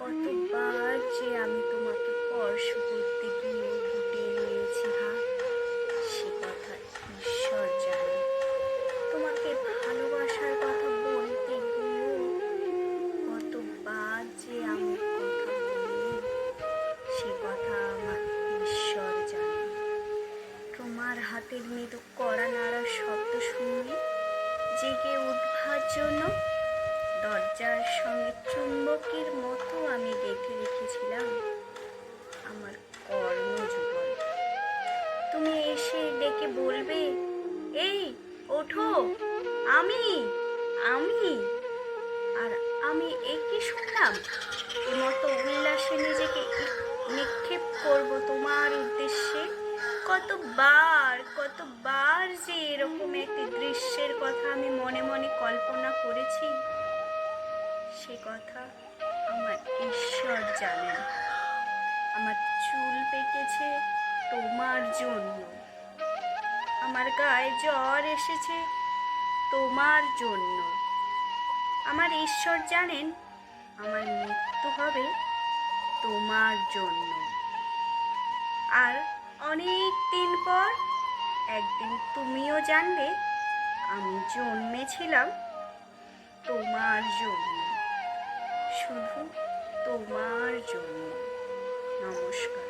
কতবার যে আমি তোমাকে স্পর্শ করতে গিয়ে গুটিয়ে নিয়েছি হাত সে কথা ঈশ্বর জানে। তোমাকে ভালোবাসার কথা বলতে গিয়ে কতবার যে আমি কথা বলি, সে কথা আমার ঈশ্বর জানে। তোমার হাতের মৃদু কড়া নাড়ার শব্দ শুনলে জেগে উঠবার জন্য দরজার সঙ্গে চুম্বকের এসে ডেকে বলবে, এই, ওঠো, আমি আমি। আর আমি এই কি শুনলাম মতো উল্লাসে নিজেকে নিক্ষেপ করব তোমার উদ্দেশ্যে। কতবার কতবার যে এরকম একটি দৃশ্যের কথা আমি মনে মনে কল্পনা করেছি, সে কথা আমার ঈশ্বর জানেন। আমার চুল পেকেছে তোমার জন্য। আমার গায়ে জ্বর এসেছে তোমার জন্য। আমার ঈশ্বর জানেন আমার মৃত্যু হবে তোমার জন্য। আর অনেক দিন পর একদিন তুমিও জানবে আমি জন্মেছিলাম তোমার জন্য। শুধু তোমার জন্য। নমস্কার।